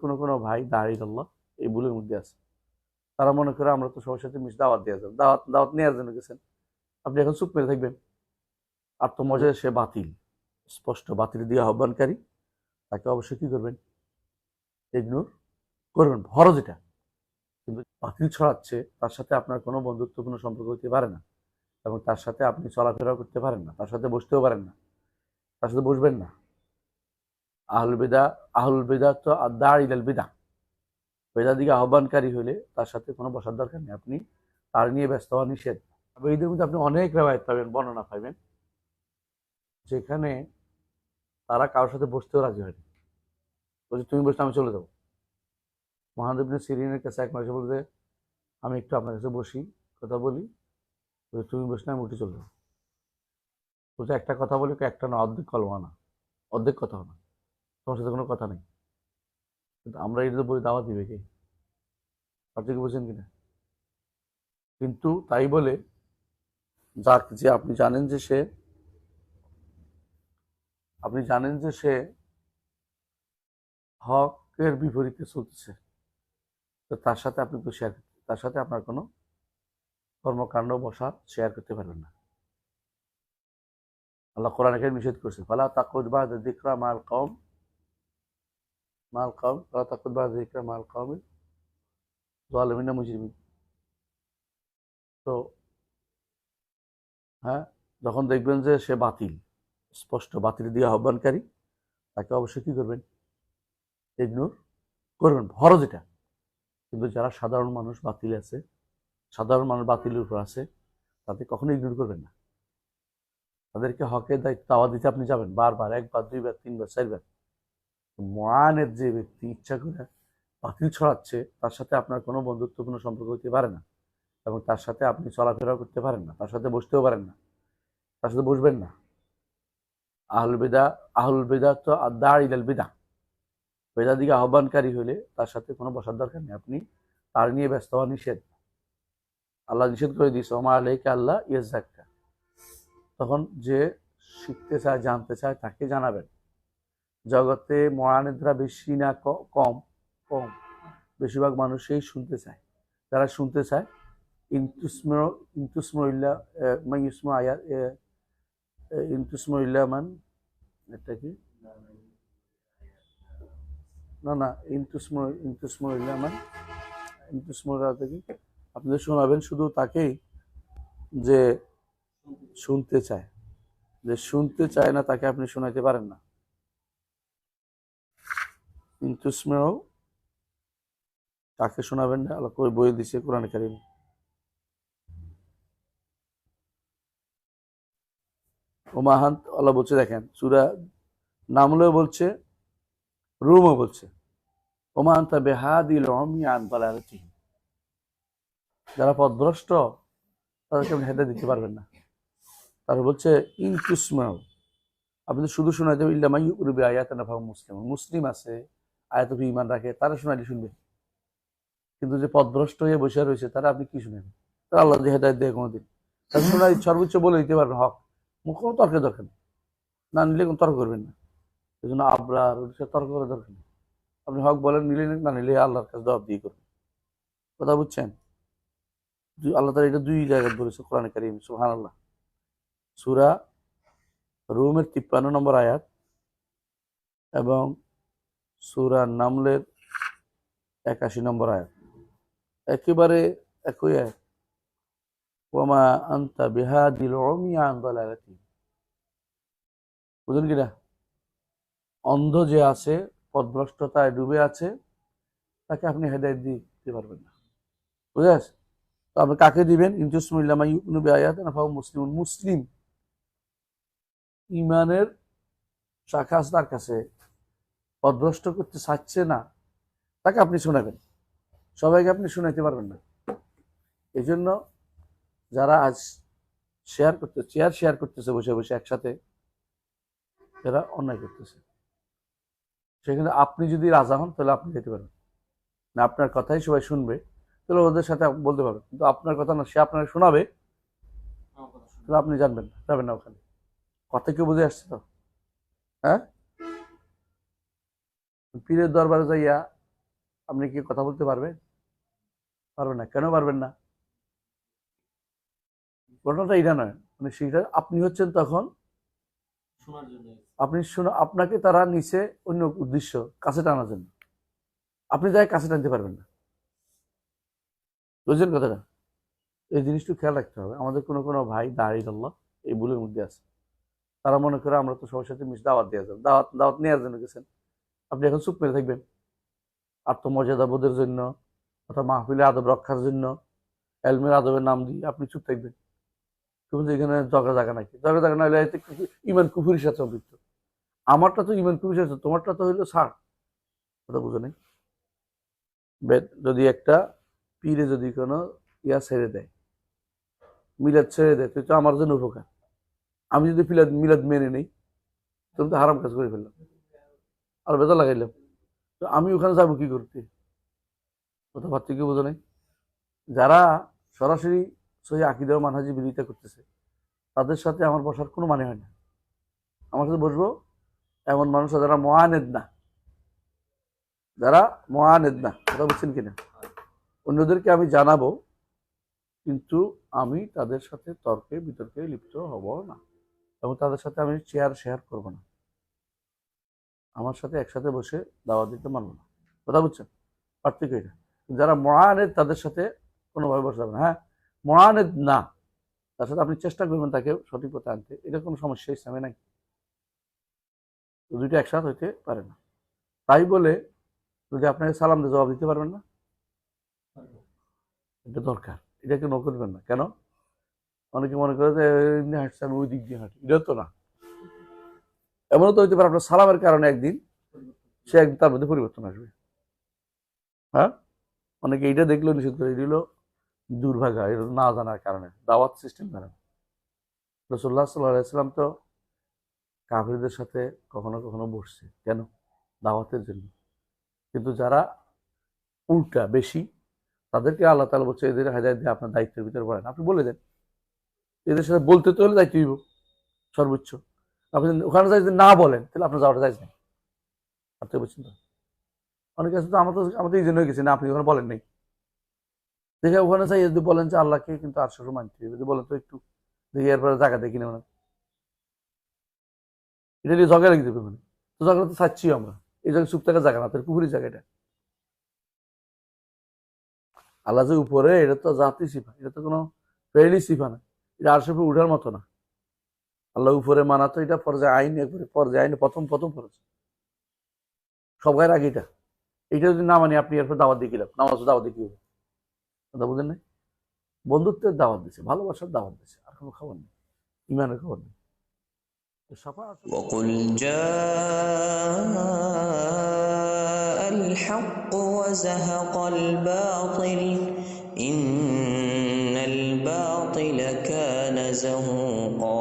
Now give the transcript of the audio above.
কোনো কোনো ভাই দাঁড়িয়ে এই ভুলের মধ্যে আছে। তারা মনে করে আমরা তো সবার সাথে মিশ দাওয়াত দিয়ে যাব। দাওয়াত দাওয়াত নেওয়ার জন্য গেছেন। আপনি এখন চুপ মেরে থাকবেন। আর তো মজায় সে বাতিল। স্পষ্ট বাতিল দিয়ে আহ্বানকারী, তাকে অবশ্যই কী করবেন? ইগনোর করবেন। ফরজ এটা। কিন্তু বাতিল ছড়াচ্ছে, তার সাথে আপনার কোনো বন্ধুত্বপূর্ণ সম্পর্ক হতে পারে না। এবং তার সাথে আপনি চলাফেরাও করতে পারেন না। তার সাথে বসতেও পারেন না। তার সাথে বসবেন না। আহুল বেদা আহুল বেদা তো আদা ইলাল বেদা। বেদা দিকে আহ্বানকারী হলে তার সাথে কোনো বসার দরকার নেই। আপনি তার নিয়ে ব্যস্ত হওয়া নিষেধ। তবে এদের মধ্যে আপনি অনেক রেওয়ায়ত পাবেন বর্ণনা পাবেন যেখানে তারা কারোর সাথে বসতেও রাজি হয়নি। বলছে তুমি বসলে আমি চলে যাব। মহাদেব সিরিনের কাছে এক মাসে বলতে আমি একটু আপনার কাছে বসি কথা বলি। বলছে, তুমি বসলে আমি উঠে চলে যাব। বলছে একটা কথা বলি একটা না অর্ধেক কলমা না অর্ধেক কথা না। তোমার সাথে কোনো কথা নেই। কিন্তু আমরা এটা বই দাওয়া দিবে কে? কি বলছেন কিনা? কিন্তু তাই বলে যাক যে আপনি জানেন যে সে আপনি জানেন যে সে হকের বিপরীতে চলতেছে। তো তার সাথে আপনি তো শেয়ার তার সাথে আপনার কোনো কর্মকাণ্ড বসা শেয়ার করতে পারবেন না। আল্লাহ কোরআন এখানে নিষেধ করছে, ফালা তাকুদ বা দিকরা মাল কম মাল বা দিকরা মাল কম, জালিমিনা মুজরিমিন। তো হ্যাঁ যখন দেখবেন যে সে বাতিল, স্পষ্ট বাতিল দিয়ে আহ্বানকারী, তাকে অবশ্যই কি করবেন? ইগনোর করবেন, ফরজ যেটা কিন্তু যারা সাধারণ মানুষ বাতিল আছে, সাধারণ মানুষ বাতিলের উপর আছে, তাদের কখনো ইগনোর করবেন না। তাদেরকে হকের দায়িত্ব আওয়াজ দিতে আপনি যাবেন, বারবার, একবার, দুইবার, তিনবার, চারবার। মহানের যে ব্যক্তি ইচ্ছা করে বাতিল ছড়াচ্ছে, তার সাথে আপনার কোনো বন্ধুত্বপূর্ণ সম্পর্ক হতে পারে না এবং তার সাথে আপনি চলাফেরা করতে পারেন না, তার সাথে বসতেও পারেন না, তার সাথে বসবেন না। আহুল বেদা আহুল বেদা তো আদা ইলাল বেদা। বেদা দিকে আহ্বানকারী হলে তার সাথে কোনো বসার দরকার নেই, আপনি তার নিয়ে ব্যস্ত হওয়া নিষেধ। আল্লাহ নিষেধ করে দিয়েছে, ওমা আলাইকে আল্লাহ ইয়াজ্জাক্কা। তখন যে শিখতে চায়, জানতে চায়, তাকে জানাবেন। জগতে মরানেদরা বেশি না ক- কম কম। বেশিরভাগ মানুষই শুনতে চায়। যারা শুনতে চায় ইন্তুসমর ইন্তুসমরিল্লা মাইসমা আয়া ইন্তুসমরিল্লা মান, এটা কি? না না ইন্তুসমর ইন্তুসমরিল্লা মান ইন্তুসমরা থেকে আপনি শোনাবেন শুধু তাকেই যে শুনতে চায়। যে শুনতে চায় না, তাকে আপনি শোনাতে পারেন না। ইন্তুসমরাও তাকে শোনাবেন না? আল্লাহ কই বই দিছে কোরআন কারিম। ওমাহান আল্লাহ বলছে, দেখেন, সুরা নামলেও বলছে, রুমও বলছে যারা পদভ্রষ্ট, তাদেরকে আপনি হেদা দিতে পারবেন না। তারপর বলছে ইনকুসমাও আপনি শুধু শোনাই দেবেন ইল্লামাই উরবে আয়াত মুসলিম। মুসলিম আছে আয়াত ইমান রাখে, তারা শোনাইলে শুনবে। কিন্তু যে পদভ্রষ্ট হয়ে বসে রয়েছে, তারা আপনি কি শুনেন? তারা আল্লাহ হেদায়ত দেয় কোনোদিন। তারা শোনাই সর্বোচ্চ বলে দিতে পারবেন, হক। কোনো তর্কের দরকার নেই। না নিলে কোনো তর্ক করবেন না। এই জন্য আবরার সাথে তর্ক করার দরকার নেই। আপনি হক বলেন, নিলে না নিলে আল্লাহর কাছে জবাব দিয়ে করবেন। কথা বুঝছেন? আল্লাহ তালা এটা দুই জায়গায় বলেছে কোরআন কারিম সুহান আল্লাহ সুরা রুমের তিপ্পান্ন নম্বর আয়াত এবং সুরা নামলের একাশি নম্বর আয়াত। একেবারে একই আয়াত। ওমা আন্তা অমিয়া আন্দালাতি বুঝলেন কিনা? অন্ধ যে আছে, পদভ্রষ্টতায় ডুবে আছে, তাকে আপনি হেদায়ত দিতে পারবেন না। বুঝে আছে তো আপনি কাকে দিবেন? ইন্তুসমুল্লামা মুসলিম মুসলিম ইমানের শাখা তার কাছে পদভ্রষ্ট করতে চাচ্ছে না, তাকে আপনি শোনাবেন। সবাইকে আপনি শোনাইতে পারবেন না। এই জন্য যারা আজ শেয়ার করতে চেয়ার শেয়ার করতেছে বসে বসে একসাথে, এরা অন্যায় করতেছে। সেখানে আপনি যদি রাজা হন, তাহলে আপনি যেতে পারেন না, আপনার কথাই সবাই শুনবে, তাহলে ওদের সাথে বলতে পারবেন। কিন্তু আপনার কথা না, সে আপনাকে শোনাবে, তাহলে আপনি জানবেন না, যাবেন না ওখানে। কথা কেউ বুঝে আসছে তো? হ্যাঁ? পীরের দরবারে যাইয়া আপনি কি কথা বলতে পারবেন? পারবেন না। কেন পারবেন না? ঘটনাটা এটা নয়। মানে সেটা আপনি হচ্ছেন তখন আপনি শোনা আপনাকে তারা নিচে অন্য উদ্দেশ্য কাছে টানার জন্য আপনি তাই কাছে টানতে পারবেন না। বুঝছেন কথাটা? এই জিনিসটা খেয়াল রাখতে হবে। আমাদের কোনো কোনো ভাই দাঁড়িয়ে আল্লাহ এই ভুলের মধ্যে আছে। তারা মনে করে আমরা তো সবার সাথে মিশ দাওয়াত দিয়ে যাব। দাওয়াত দাওয়াত নেওয়ার জন্য গেছেন। আপনি এখন চুপ মেরে থাকবেন। আত্মমর্যাদা বোধের জন্য অথবা মাহফিলের আদব রক্ষার জন্য, এলমের আদবের নাম দিয়ে আপনি চুপ থাকবেন। কিন্তু এখানে জগা জায়গা নাকি জগা জায়গা না হলে ইমান কুফুরির সাথে সম্পৃক্ত? আমারটা তো ইমান কুফুরির সাথে তোমারটা তো হইল ছাড় কথা বুঝো নাই? যদি একটা পীরে যদি কোনো ইয়া ছেড়ে দেয়, মিলাদ ছেড়ে দেয় তো আমার জন্য উপকার। আমি যদি মিলাদ মেনে নেই তুমি তো হারাম কাজ করে ফেললাম। আর বেদা লাগাইলাম। তো আমি ওখানে যাব কি করতে? কথা পার্থক্য বোঝো নাই। যারা সরাসরি সহি ও মানহাজি বিরোধিতা করতেছে, তাদের সাথে আমার বসার কোনো মানে হয় না। আমার সাথে বসবো, এমন মানুষ যারা মহানেদ না। যারা মহানেদ না, কথা বুঝছেন কিনা? অন্যদেরকে আমি জানাব, কিন্তু আমি তাদের সাথে তর্কে বিতর্কে লিপ্ত হব না। এবং তাদের সাথে আমি চেয়ার শেয়ার করব না। আমার সাথে একসাথে বসে দাওয়া দিতে মানব না। কথা বুঝছেন? পার্থক্য এটা। যারা মহানেদ তাদের সাথে কোনোভাবে বসে যাবে না। হ্যাঁ মহানেদ না। তার সাথে আপনি চেষ্টা করবেন তাকে সঠিক পথে আনতে। এটা কোনো সমস্যা ইসলামে নাই। দুইটা একসাথে হইতে পারে না। তাই বলে যদি আপনাকে সালাম দিয়ে জবাব দিতে পারবেন না? এটা দরকার। এটাকে ন করবেন না। কেন? অনেকে মনে করে যে হাঁটছে, আমি ওই দিক দিয়ে হাঁটি। এটা তো না। এমনও তো হইতে পারে আপনার সালামের কারণে একদিন সে একদিন তার মধ্যে পরিবর্তন আসবে। হ্যাঁ? অনেকে এইটা দেখলেও নিষেধ করে হলো দুর্ভাগা এটা না জানার কারণে, দাওয়াত সিস্টেম কারণে রসুল্লাহ সাল্লাম তো কাফিরদের সাথে কখনো কখনো বসছে। কেন? দাওয়াতের জন্য। কিন্তু যারা উল্টা বেশি, তাদেরকে আল্লাহ তালা বলছে, এদের হাজার দিয়ে আপনার দায়িত্বের ভিতরে পড়েন। আপনি বলে দেন, এদের সাথে বলতে তো হলে দায়িত্ব সর্বোচ্চ। আপনি ওখানে যাই না বলেন, তাহলে আপনার যাওয়াটা অনেকে আছে তো এই গেছে, না, আপনি ওখানে বলেন নাই। দেখে ওখানে চাই যদি বলেন যে আল্লাহকে, কিন্তু আর শুরু মানতে যদি বলেন তো একটু, দেখি এরপরে জায়গা দেখি না মানে। এটা নিয়ে লেগে মানে। তো তো চাচ্ছি আমরা। এই জায়গায় চুপ জায়গা না তোর পুকুরি জায়গাটা আল্লাহ যে উপরে, এটা তো জাতি সিফা, এটা তো কোনো ফেরি সিফা না। এটা আর উঠার মতো না। আল্লাহ উপরে মানা তো এটা পর্যায়ে আইন একবারে পর্যায়ে আইনে প্রথম প্রথম ফরজ সবাই আগে এটা এটা যদি না মানি আপনি এরপর দাওয়াত দিয়ে গেলাম নামাজ দাওয়াত দিয়ে কি হবে কথা বুঝেন নাই বন্ধুত্বের দাওয়াত দিছে ভালোবাসার দাওয়াত দিছে আর কোনো খবর নেই ইমানের খবর নেই সাফা وقل جاء الحق وزهق الباطل إن الباطل كان زهوقا